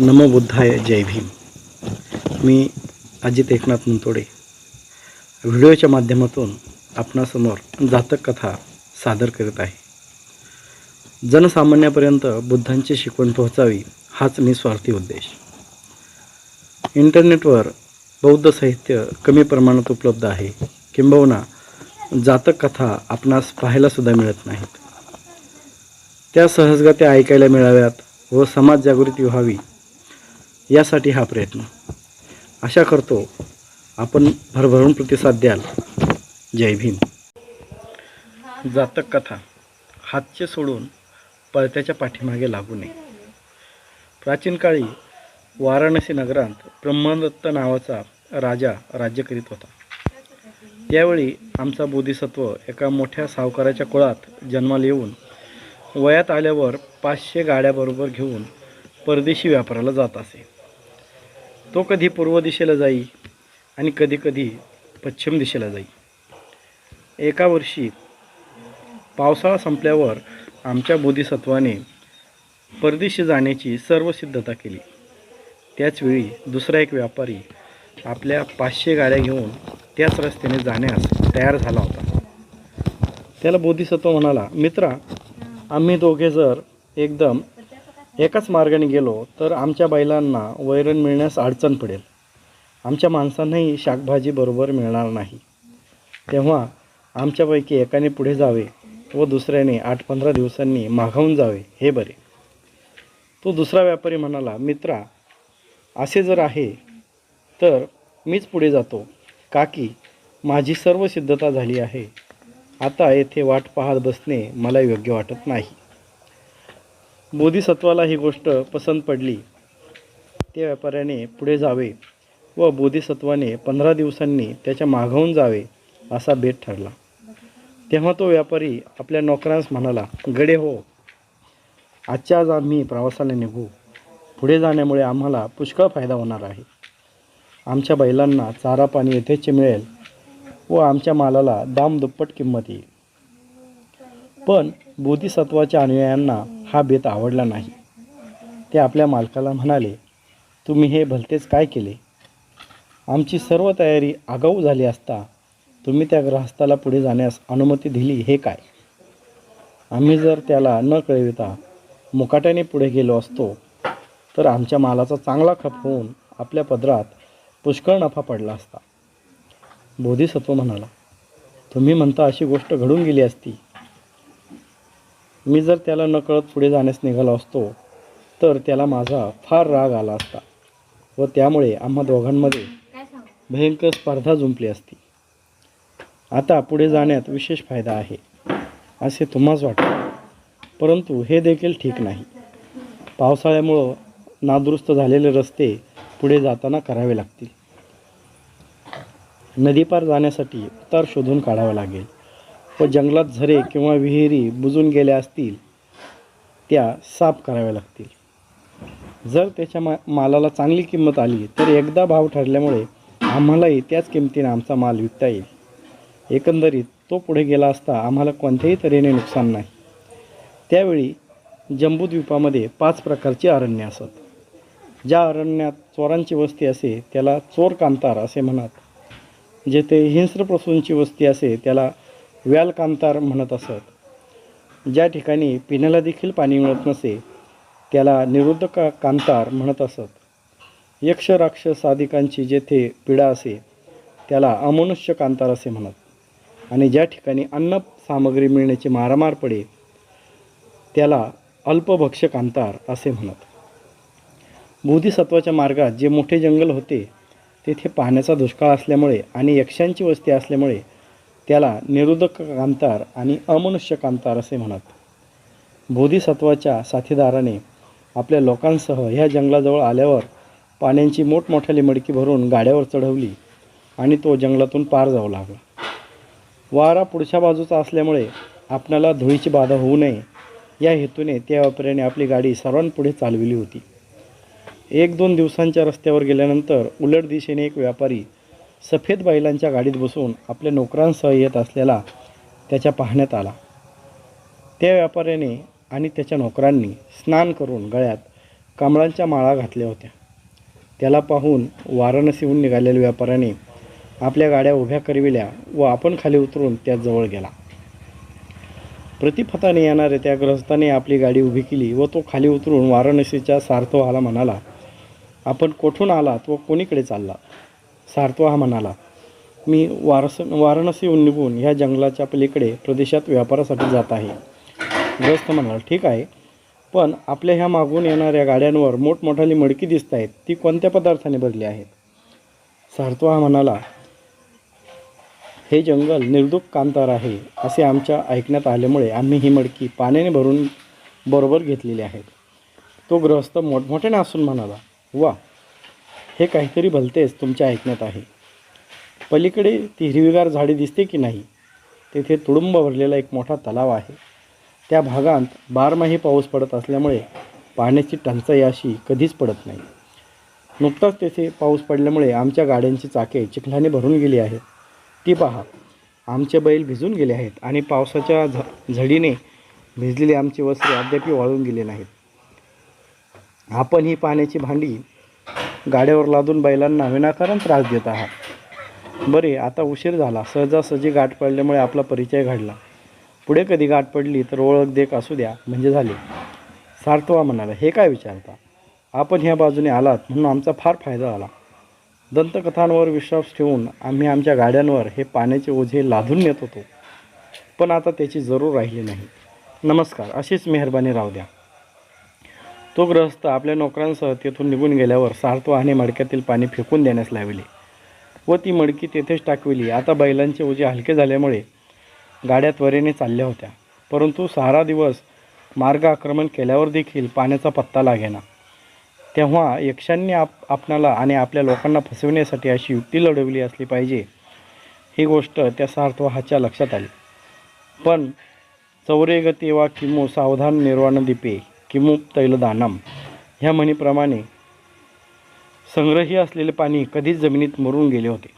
नमो बुद्धाय जय भीम. मी अजित एकनाथ मुंतोडे. व्हिडिओच्या माध्यमातून आपणासमोर जातक कथा सादर करत आहे. जनसामान्यापर्यंत बुद्धांची शिकवण पोहोचावी हाच निस्वार्थी उद्देश. इंटरनेटवर बौद्ध साहित्य कमी प्रमाणात उपलब्ध आहे किंबहुना जातक कथा आपणास पाहायलासुद्धा मिळत नाहीत. त्या सहजगत्या ऐकायला मिळाव्यात व समाज जागृती व्हावी यासाठी हा प्रयत्न. आशा करतो आपण भरभरून प्रतिसाद द्याल. जय भीम. जातक कथा. हातचे सोडून पळत्याच्या पाठीमागे लागू नये. प्राचीन काळी वाराणसी नगरात ब्रह्मदत्त नावाचा राजा राज्य करीत होता. त्यावेळी आमचा बोधिसत्व एका मोठ्या सावकाराच्या कुळात जन्माला येऊन वयात आल्यावर पाचशे गाड्याबरोबर घेऊन परदेशी व्यापाराला जात असे. तो कधी पूर्व दिशेला जाई आणि कधी कधी पश्चिम दिशेला जाई. एका वर्षी पावसाळा संपल्यावर आमच्या बोधिसत्वाने परदेशी जाण्याची सर्व सिद्धता केली. त्याचवेळी दुसरा एक व्यापारी आपल्या पाचशे गाड्या घेऊन त्याच रस्त्याने जाण्यास तयार झाला होता. त्याला बोधिसत्व म्हणाला मित्रा आम्ही दोघे जर एकदम एकाच मार्गाने गेलो तर आमच्या बैलांना वैरण मिळण्यास अडचण पडेल. आमच्या माणसांनाही शाकभाजी बरोबर मिळणार नाही. तेव्हा आमच्यापैकी एकाने पुढे जावे व दुसऱ्याने आठ पंधरा दिवसांनी मागावून जावे हे बरे. तो दुसरा व्यापारी म्हणाला मित्रा असे जर आहे तर मीच पुढे जातो. का की माझी सर्व सिद्धता झाली आहे. आता येथे वाट पाहत बसणे मला योग्य वाटत नाही. बोधिसत्वाला ही गोष्ट पसंत पडली. त्या व्यापाऱ्याने पुढे जावे व बोधिसत्वाने पंधरा दिवसांनी त्याच्या मागाहून जावे असा बेत ठरला. तेव्हा तो व्यापारी आपल्या नोकरांस म्हणाला गडे हो आजच्या आज आम्ही प्रवासाला निघू. पुढे जाण्यामुळे आम्हाला पुष्कळ फायदा होणार आहे. आमच्या बैलांना चारा पाणी यथेच्छ मिळेल व आमच्या मालाला दाम दुप्पट किंमत येईल. पण बोधिसत्वाच्या अनुयायांना हा बेत आवडला नाही. ते आपल्या मालकाला म्हणाले तुम्ही हे भलतेच काय केले? आमची सर्व तयारी आगाऊ झाली असता तुम्ही त्या ग्रहस्थाला पुढे जाण्यास अनुमती दिली हे काय? आम्ही जर त्याला न कळविता मुकाट्याने पुढे गेलो असतो तर आमच्या मालाचा चांगला खप होऊन आपल्या पदरात पुष्कळ नफा पडला असता. बोधिसत्व म्हणाला तुम्ही म्हणता अशी गोष्ट घडून गेली असती मी जर त्याला नकळत पुढे जाण्यास निघालो असतो तर त्याला माझा फार राग आला असता व त्यामुळे आम्हा दोघांमध्ये भयंकर स्पर्धा जुंपली असती. आता पुढे जाण्यात विशेष फायदा आहे असे तुम्हाच वाटते. परंतु हे देखील ठीक नाही. पावसाळ्यामुळं नादुरुस्त झालेले रस्ते पुढे जाताना करावे लागतील. नदीपार जाण्यासाठी उतार शोधून काढावा लागेल. व जंगलात झरे किंवा विहिरी बुजून गेल्या असतील त्या साफ कराव्या लागतील. जर त्याच्या मा मालाला चांगली किंमत आली तर एकदा भाव ठरल्यामुळे आम्हालाही त्याच किमतीने आमचा माल विकता येईल. एकंदरीत तो पुढे गेला असता आम्हाला कोणत्याही तऱ्हेने नुकसान नाही. त्यावेळी जम्बूद्वीपामध्ये पाच प्रकारची अरण्य असत. ज्या अरण्यात चोरांची वस्ती असे त्याला चोर कांतार असे म्हणत जेथे हिंस्रप्रसूंची वस्ती असे त्याला व्याल कांतार म्हणत असत. ज्या ठिकाणी पिण्याला देखील पाणी मिळत नसे त्याला निरुद्ध का कांतार म्हणत असत. यक्ष राक्षस जेथे पीडा असे त्याला अमनुष्य कांतार असे म्हणत. आणि ज्या ठिकाणी अन्न सामग्री मिळण्याची मारामार पडे त्याला अल्पभक्ष कांतार असे म्हणत. बोधिसत्वाच्या मार्गात जे मोठे जंगल होते तेथे पाण्याचा दुष्काळ असल्यामुळे आणि यक्षांची वस्ती असल्यामुळे त्याला निरोधक कांतार आणि अमनुष्य कांतार असे म्हणत. बोधिसत्वाच्या साथीदाराने आपल्या लोकांसह ह्या जंगलाजवळ आल्यावर पाण्याची मोठमोठ्याली मडकी भरून गाड्यावर चढवली आणि तो जंगलातून पार जाऊ लागला. वारा पुढच्या बाजूचा असल्यामुळे आपणाला धुळीची बाधा होऊ नये. या हेतूने त्या व्यापाऱ्याने आपली गाडी सर्वांपुढे चालविली होती. एक दोन दिवसांच्या रस्त्यावर गेल्यानंतर उलट दिशेने एक व्यापारी सफेद बैलांच्या गाडीत बसून आपल्या नोकरांसह येत असलेला त्याच्या पाहण्यात आला. त्या व्यापाऱ्याने आणि त्याच्या नोकरांनी स्नान करून गळ्यात कमळांच्या माळा घातल्या होत्या. त्याला पाहून वाराणसीहून निघालेल्या व्यापाऱ्याने आपल्या गाड्या उभ्या करविल्या व आपण खाली उतरून त्याजवळ गेला. प्रतिपथाने येणाऱ्या त्या ग्रहस्थाने आपली गाडी उभी केली व तो खाली उतरून वाराणसीच्या सार्थवाला म्हणाला आपण कोठून आलात व कोणीकडे चालला सार्थवा म्हणाला मी वारस वाराणसीहून निघून ह्या जंगलाच्या पलीकडे प्रदेशात व्यापारासाठी जात आहे. ग्रस्त म्हणाला ठीक आहे पण आपल्या ह्या मागून येणाऱ्या गाड्यांवर मोठमोठाली मडकी दिसत आहेत. ती कोणत्या पदार्थाने भरली आहेत? सार्थवा म्हणाला हे जंगल निर्दुक कांतार आहे असे आमच्या ऐकण्यात आल्यामुळे आम्ही ही मडकी पाण्याने भरून बरोबर घेतलेली आहेत तो गृहस्थ मोठमोठ्याने असून म्हणाला वा हे काहीतरी भलतेच तुमच्या ऐकण्यात आहे. पलीकडे ती हिरवीगार झाडे दिसते की नाही? तेथे तुडुंब भरलेला एक मोठा तलाव आहे. त्या भागात बारमाही पाऊस पडत असल्यामुळे पाण्याची टंचाई अशी कधीच पडत नाही. नुकताच तेथे पाऊस पडल्यामुळे आमच्या गाड्यांची चाके चिखलाने भरून गेली आहेत. ती पहा आमचे बैल भिजून गेले आहेत आणि पावसाच्या झ झडीने भिजलेली आमची वस्त्रे अद्याप वाळून गेले नाहीत. आपण ही पाण्याची भांडी गाड्यावर लादून बैलांना विनाकारण त्रास देत आहात. बरे आता उशीर झाला. सहजासहजी गाठ पडल्यामुळे आपला परिचय घडला. पुढे कधी गाठ पडली तर ओळख देख असू द्या म्हणजे झाले. सार्थवा म्हणाला हे काय विचारता? आपण ह्या बाजूने आलात म्हणून आमचा फार फायदा झाला. दंतकथांवर विश्वास ठेवून आम्ही आमच्या गाड्यांवर हे पाण्याचे ओझे लादून नेत होतो. पण आता त्याची जरूर राहिली नाही. नमस्कार अशीच मेहरबानी राहू द्या. तो ग्रस्त आपल्या नोकरांसह तेथून निघून गेल्यावर सार्थवाने मडक्यातील पाणी फेकून देण्यास लावले व ती मडकी तेथेच टाकविली. आता बैलांचे ओझे हलके झाल्यामुळे गाड्या त्वरेने चालल्या होत्या. परंतु सारा दिवस मार्ग आक्रमण केल्यावर देखील पाण्याचा पत्ता लागेना. तेव्हा यक्षांनी आप आपणाला आणि आपल्या लोकांना फसविण्यासाठी अशी युक्ती लढवली असली पाहिजे ही गोष्ट त्या सार्थवाहाच्या लक्षात आली. पण चौरे गती वा किमो सावधान निर्वाण दीपे किमू तैलदानम ह्या म्हणीप्रमाणे संग्रही असलेले पाणी कधीच जमिनीत मुरून गेले होते.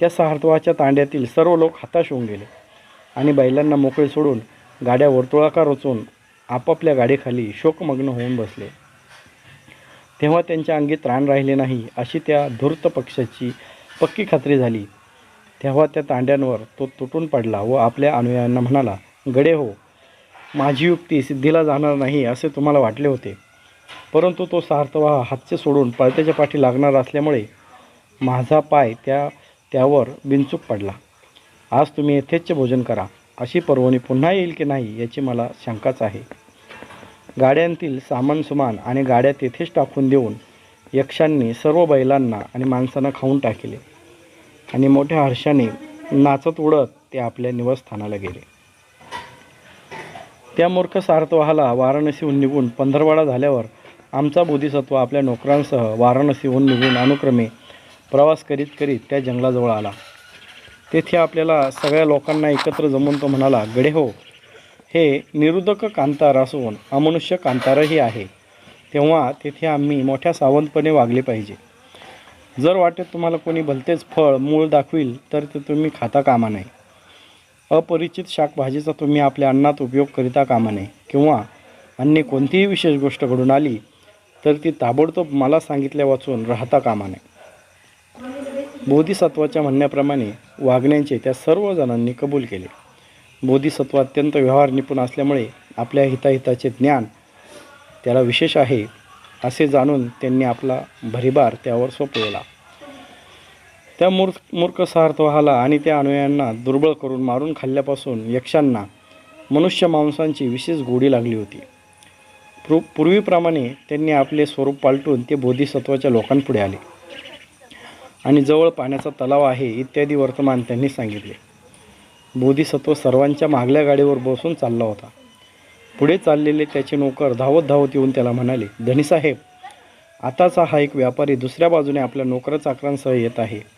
त्या सार्थवाच्या तांड्यातील सर्व लोक हताश होऊन गेले आणि बैलांना मोकळे सोडून गाड्या वर्तुळाकार रचून आपापल्या गाडीखाली शोकमग्न होऊन बसले. तेव्हा त्यांच्या अंगी त्राण राहिले नाही अशी त्या धूर्त पक्षाची पक्की खात्री झाली. तेव्हा त्या तांड्यांवर तो तुटून पडला व आपल्या अनुयायांना म्हणाला गडे हो माझी युक्ती सिद्धीला जाणार नाही असे तुम्हाला वाटले होते. परंतु तो सार्थवा हातचे सोडून पळत्याच्या पाठी लागणार असल्यामुळे माझा पाय त्या त्यावर बिनचूक पडला. आज तुम्ही येथेच भोजन करा. अशी पर्वणी पुन्हा येईल की नाही याची मला शंकाच आहे. गाड्यांतील सामान सुमान आणि गाड्या तेथेच टाकून देऊन यक्षांनी सर्व बैलांना आणि माणसांना खाऊन टाकले. आणि मोठ्या हर्षाने नाचत उडत ते आपल्या निवासस्थानाला गेले. त्या मूर्ख सार्थवाहाला वाराणसीहून निघून पंधरवाडा झाल्यावर आमचा बोधिसत्व आपल्या नोकरांसह वाराणसीहून निघून अनुक्रमे प्रवास करीत करीत त्या जंगलाजवळ आला. तेथे आपल्याला सगळ्या लोकांना एकत्र जमून तो म्हणाला गडे हो हे निरुदक कांतार असून अमनुष्य कांतारही आहे. तेव्हा तेथे आम्ही मोठ्या सावंतपणे वागले पाहिजे. जर वाटेत तुम्हाला कोणी भलतेच फळ मूळ दाखवील तर ते तुम्ही खाता कामा नये. अपरिचित शाकभाजीचा तुम्ही आपल्या अन्नात उपयोग करिता कामा नये. किंवा अन्य कोणतीही विशेष गोष्ट घडून आली तर ती ताबडतोब मला सांगितल्या वाचून राहता कामा नये. बोधिसत्वाच्या म्हणण्याप्रमाणे वागण्याचे त्या सर्व जणांनी कबूल केले. बोधिसत्व अत्यंत व्यवहार निपुण असल्यामुळे आपल्या हिताहिताचे ज्ञान त्याला विशेष आहे असे जाणून त्यांनी आपला भरिभार त्यावर सोपवला. त्या मूर्ख मूर्ख सार्थवाहाला आणि त्या अनुयायांना दुर्बळ करून मारून खाल्ल्यापासून यक्षांना मनुष्य मांसांची विशेष गोडी लागली होती. पूर् पूर्वीप्रमाणे त्यांनी आपले स्वरूप पालटून ते बोधिसत्वाच्या लोकांपुढे आले. आणि जवळ पाण्याचा तलाव आहे इत्यादी वर्तमान त्यांनी सांगितले. बोधिसत्व सर्वांच्या मागल्या गाडीवर बसून चालला होता. पुढे चाललेले त्याचे नोकर धावत धावत येऊन त्याला म्हणाले धनीसाहेब आताचा हा एक व्यापारी दुसऱ्या बाजूने आपल्या नोकर चाकरांसह येत आहे.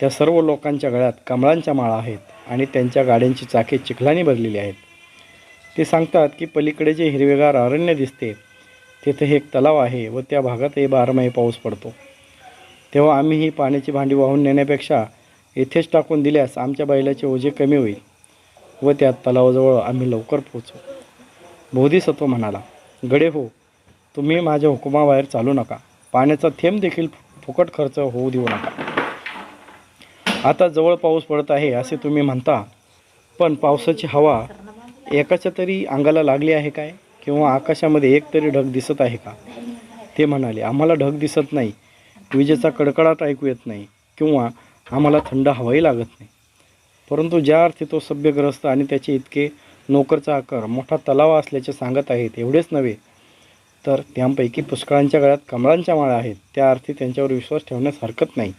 त्या सर्व लोकांच्या गळ्यात कमळांच्या माळा आहेत आणि त्यांच्या गाड्यांची चाके चिखलाने भरलेली आहेत. ते सांगतात की पलीकडे जे हिरवेगार अरण्य दिसते तेथे एक तलाव आहे व त्या भागातही बारमाही पाऊस पडतो. तेव्हा आम्ही ही पाण्याची भांडी वाहून नेण्यापेक्षा येथेच टाकून दिल्यास आमच्या बैलाचे ओझे कमी होईल व त्या तलावाजवळ आम्ही लवकर पोहोचू. बोधिसत्व म्हणाला गडे हो तुम्ही माझ्या हुकुमाबाहेर चालू नका. पाण्याचा थेंब देखील फुकट खर्च होऊ देऊ नका. आता जवळ पाऊस पडत आहे असे तुम्ही म्हणता पण पावसाची हवा एकाच्या तरी अंगाला लागली आहे काय? किंवा आकाशामध्ये एक तरी ढग दिसत आहे का? ते म्हणाले आम्हाला ढग दिसत नाही. विजेचा कडकडाट ऐकू येत नाही. किंवा आम्हाला थंड हवाही लागत नाही. परंतु ज्या अर्थी तो सभ्यग्रस्त आणि त्याचे इतके नोकरचा आकार मोठा तलावा असल्याचे सांगत आहेत एवढेच नव्हे तर त्यांपैकी पुष्कळांच्या गळ्यात कमळांच्या माळा आहेत. त्या अर्थी त्यांच्यावर विश्वास ठेवण्यास हरकत नाही.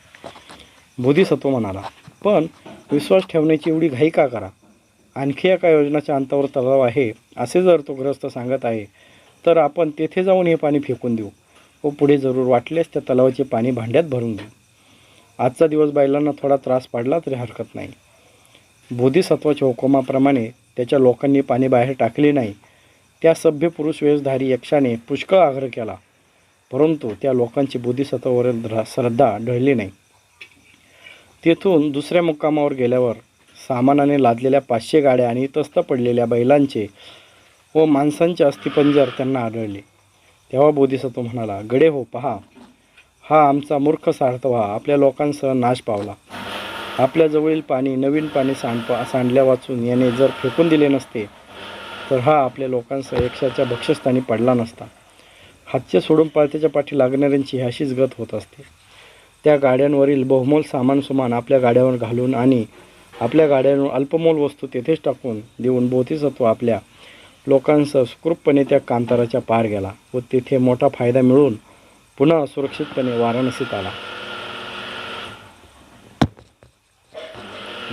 बोधिसत्व म्हणाला. पण विश्वास ठेवण्याची एवढी घाई का करा? आणखी एका योजनाच्या अंतावर तलाव आहे असे जर तो ग्रस्त सांगत आहे तर आपण तेथे जाऊन हे पाणी फेकून देऊ व पुढे जरूर वाटल्यास त्या तलावाचे पाणी भांड्यात भरून देऊ. आजचा दिवस बैलांना थोडा त्रास पडला तरी हरकत नाही. बोधिसत्वाच्या हुकुमाप्रमाणे त्याच्या लोकांनी पाणी बाहेर टाकले नाही. त्या सभ्य पुरुष वेशधारी यक्षाने पुष्कळ आग्रह केला. परंतु त्या लोकांची बोधिसत्वावरील श्रद्धा ढळली नाही. तेथून दुसऱ्या मुक्कामावर गेल्यावर सामानाने लादलेल्या पाचशे गाड्या आणि तस्त पडलेल्या बैलांचे व माणसांचे अस्थिपंजर त्यांना आढळले. तेव्हा बोधिसत्व म्हणाला गडे हो पहा. हा आमचा मूर्ख सार्थवा. आपल्या लोकांसह नाश पावला. आपल्याजवळील पाणी नवीन पाणी सांड सांडल्या वाचून याने जर फेकून दिले नसते तर हा आपल्या लोकांसह यक्षाच्या भक्षस्थानी पडला नसता. हातचे सोडून पाळत्याच्या पाठी लागणाऱ्यांची ही अशीच गत होत असते. त्या गाड्यांवरील बहुमोल सामान सुमान आपल्या गाड्यावर घालून आणि आपल्या गाड्यांवर अल्पमोल वस्तू तेथेच टाकून देऊन बोधिसत्व आपल्या लोकांसह सुखरूपपणे त्या कांताराच्या पार गेला व तेथे मोठा फायदा मिळून पुन्हा सुरक्षितपणे वाराणसीत आला.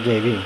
जय भीम.